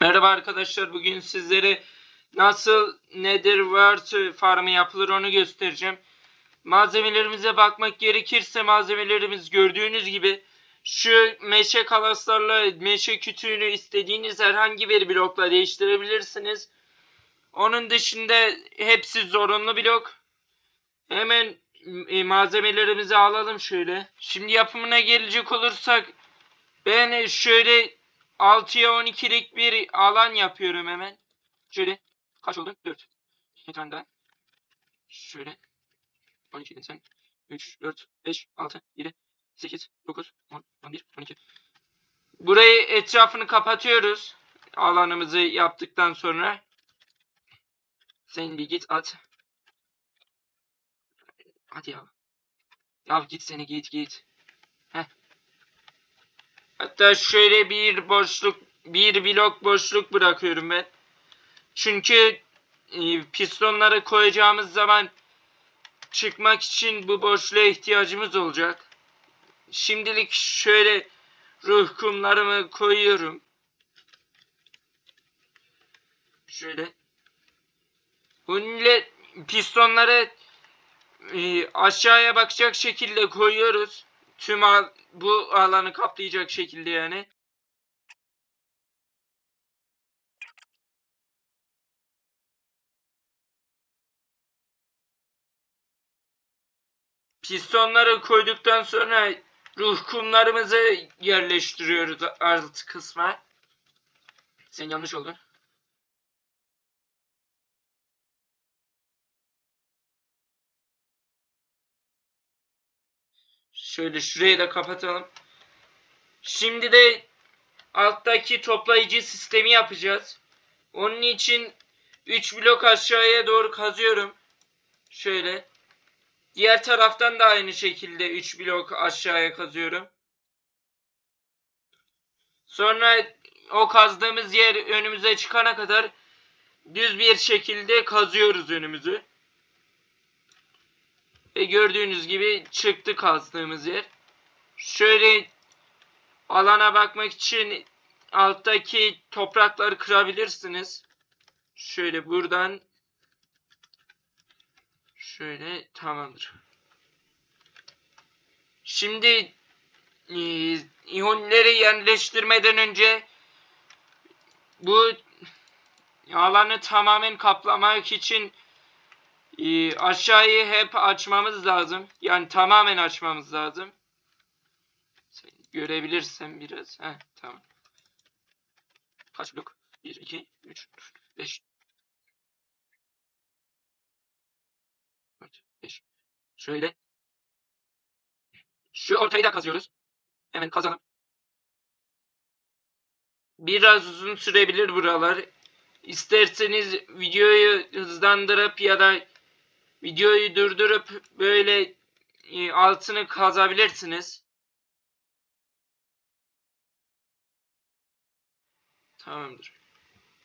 Merhaba arkadaşlar bugün sizlere nasıl Nether Wart farmı yapılır onu göstereceğim. Malzemelerimize bakmak gerekirse malzemelerimiz gördüğünüz gibi şu meşe kalaslarla meşe kütüğünü istediğiniz herhangi bir blokla değiştirebilirsiniz. Onun dışında hepsi zorunlu blok. Hemen e, malzemelerimizi alalım şöyle. Şimdi yapımına gelecek olursak ben şöyle 6'ya 12'lik bir alan yapıyorum hemen. Şöyle kaç oldu? 4. Bir tane daha. Şöyle 12 sen 3, 4, 5, 6, 7, 8, 9, 10, 11, 12. Burayı etrafını kapatıyoruz. Alanımızı yaptıktan sonra. Sen bir git at. Hadi ya. Ya git seni git git. Heh. Hatta şöyle bir boşluk, bir blok boşluk bırakıyorum ben. Çünkü e, pistonları koyacağımız zaman çıkmak için bu boşluğa ihtiyacımız olacak. Şimdilik şöyle ruh kumlarımı koyuyorum. Şöyle. Bununla pistonları e, aşağıya bakacak şekilde koyuyoruz. Tüm al- bu alanı kaplayacak şekilde yani. Pistonları koyduktan sonra ruh kumlarımızı yerleştiriyoruz alt kısma. Sen yanlış oldun. Şöyle şurayı da kapatalım. Şimdi de alttaki toplayıcı sistemi yapacağız. Onun için 3 blok aşağıya doğru kazıyorum. Şöyle. Diğer taraftan da aynı şekilde 3 blok aşağıya kazıyorum. Sonra o kazdığımız yer önümüze çıkana kadar düz bir şekilde kazıyoruz önümüzü. Ve gördüğünüz gibi çıktı kazdığımız yer. Şöyle alana bakmak için alttaki toprakları kırabilirsiniz. Şöyle buradan şöyle tamamdır. Şimdi e, ihonileri yerleştirmeden önce bu alanı tamamen kaplamak için ee, aşağıyı hep açmamız lazım. Yani tamamen açmamız lazım. Sen görebilirsen biraz. Heh, tamam. Kaç blok? 1, 2, 3, 4, 5. 4, 5. Şöyle. Şu ortayı da kazıyoruz. Hemen kazalım. Biraz uzun sürebilir buralar. İsterseniz videoyu hızlandırıp ya da videoyu durdurup böyle e, altını kazabilirsiniz. Tamamdır.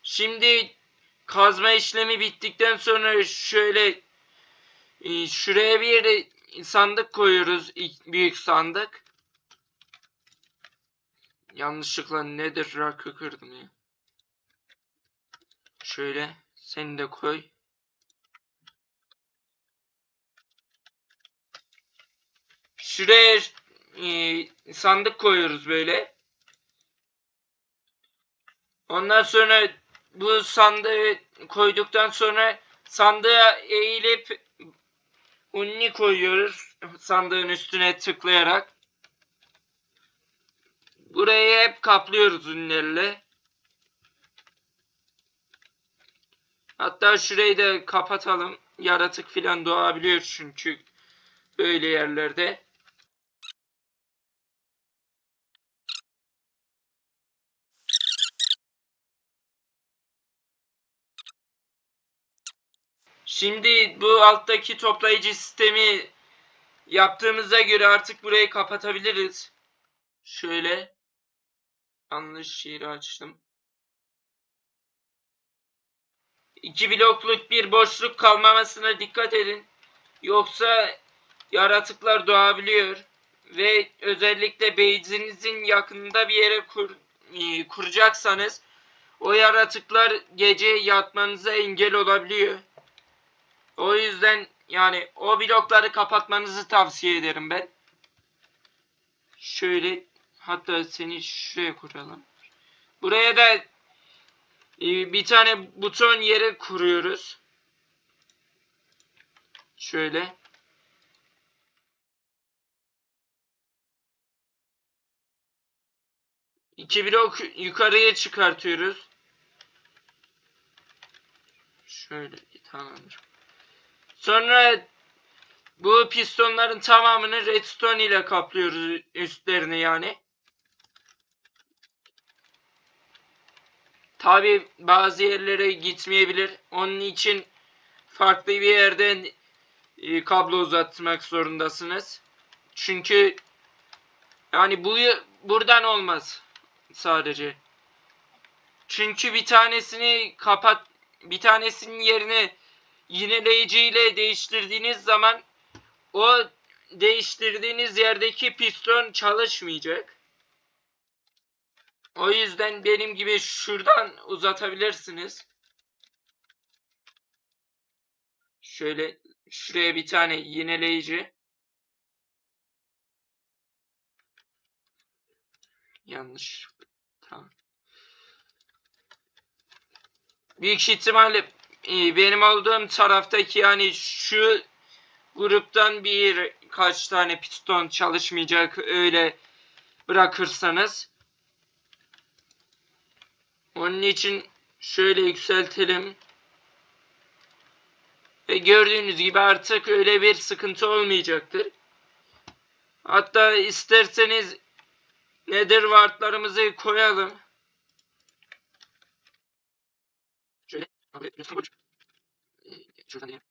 Şimdi kazma işlemi bittikten sonra şöyle e, şuraya bir sandık koyuyoruz. Büyük sandık. Yanlışlıkla nedir rakı kırdım ya. Şöyle seni de koy. Şuraya e, sandık koyuyoruz böyle. Ondan sonra bu sandığı koyduktan sonra sandığa eğilip unni koyuyoruz. Sandığın üstüne tıklayarak. Burayı hep kaplıyoruz ünlerle. Hatta şurayı da kapatalım. Yaratık filan doğabiliyor çünkü böyle yerlerde. Şimdi bu alttaki toplayıcı sistemi yaptığımıza göre artık burayı kapatabiliriz. Şöyle. Yanlış yeri açtım. İki blokluk bir boşluk kalmamasına dikkat edin. Yoksa yaratıklar doğabiliyor. Ve özellikle base'inizin yakınında bir yere kur, e, kuracaksanız o yaratıklar gece yatmanıza engel olabiliyor. O yüzden yani o blokları kapatmanızı tavsiye ederim ben. Şöyle hatta seni şuraya kuralım. Buraya da e, bir tane buton yere kuruyoruz. Şöyle. İki blok yukarıya çıkartıyoruz. Şöyle tamamdır. Sonra bu pistonların tamamını redstone ile kaplıyoruz üstlerini yani. Tabi bazı yerlere gitmeyebilir. Onun için farklı bir yerden e, kablo uzatmak zorundasınız. Çünkü yani bu buradan olmaz sadece. Çünkü bir tanesini kapat bir tanesinin yerine yineleyiciyle değiştirdiğiniz zaman o değiştirdiğiniz yerdeki piston çalışmayacak. O yüzden benim gibi şuradan uzatabilirsiniz. Şöyle şuraya bir tane yineleyici. Yanlış. Tamam. Büyük ihtimalle benim olduğum taraftaki yani şu gruptan bir kaç tane piston çalışmayacak öyle bırakırsanız onun için şöyle yükseltelim. Ve gördüğünüz gibi artık öyle bir sıkıntı olmayacaktır. Hatta isterseniz nether wardlarımızı koyalım. Şöyle. Abi, lütfen koy. Ee, Şuradan diyelim.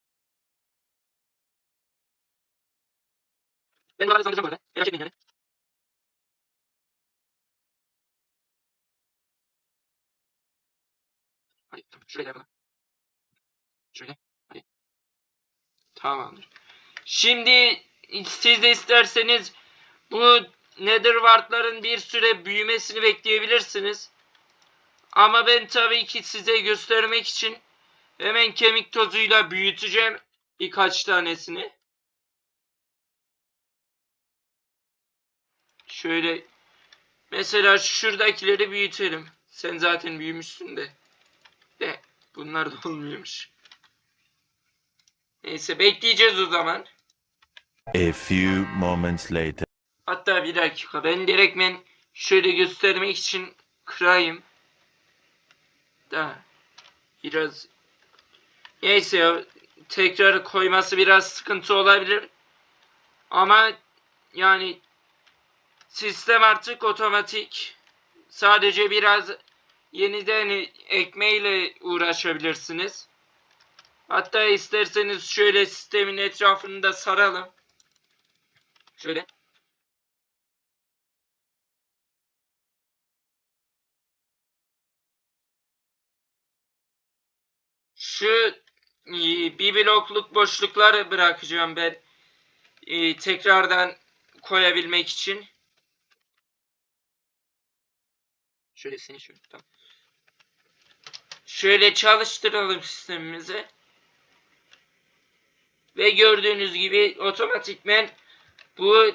Ben buraları sandıracağım böyle. Merak etmeyin yani. Hadi tamam. Şuraya yapalım. Şöyle. Hadi. Tamamdır. Şimdi siz de isterseniz bu nether wardların bir süre büyümesini bekleyebilirsiniz. Ama ben tabii ki size göstermek için hemen kemik tozuyla büyüteceğim birkaç tanesini. Şöyle mesela şuradakileri büyütelim. Sen zaten büyümüşsün de. De bunlar da olmuyormuş. Neyse bekleyeceğiz o zaman. A few moments later. Hatta bir dakika ben direktmen şöyle göstermek için kırayım. Da biraz neyse ya tekrar koyması biraz sıkıntı olabilir. Ama yani sistem artık otomatik. Sadece biraz yeniden ekmeğiyle uğraşabilirsiniz. Hatta isterseniz şöyle sistemin etrafını da saralım. Şöyle. Şu e, bir blokluk boşlukları bırakacağım ben. E, tekrardan koyabilmek için. Şöyle seni şöyle tamam. Şöyle çalıştıralım sistemimizi. Ve gördüğünüz gibi otomatikmen bu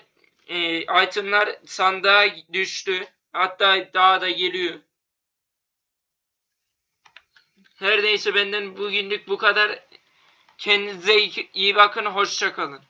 e, itemlar sandığa düştü. Hatta daha da geliyor. Her neyse benden bugünlük bu kadar. Kendinize iyi bakın. Hoşça kalın.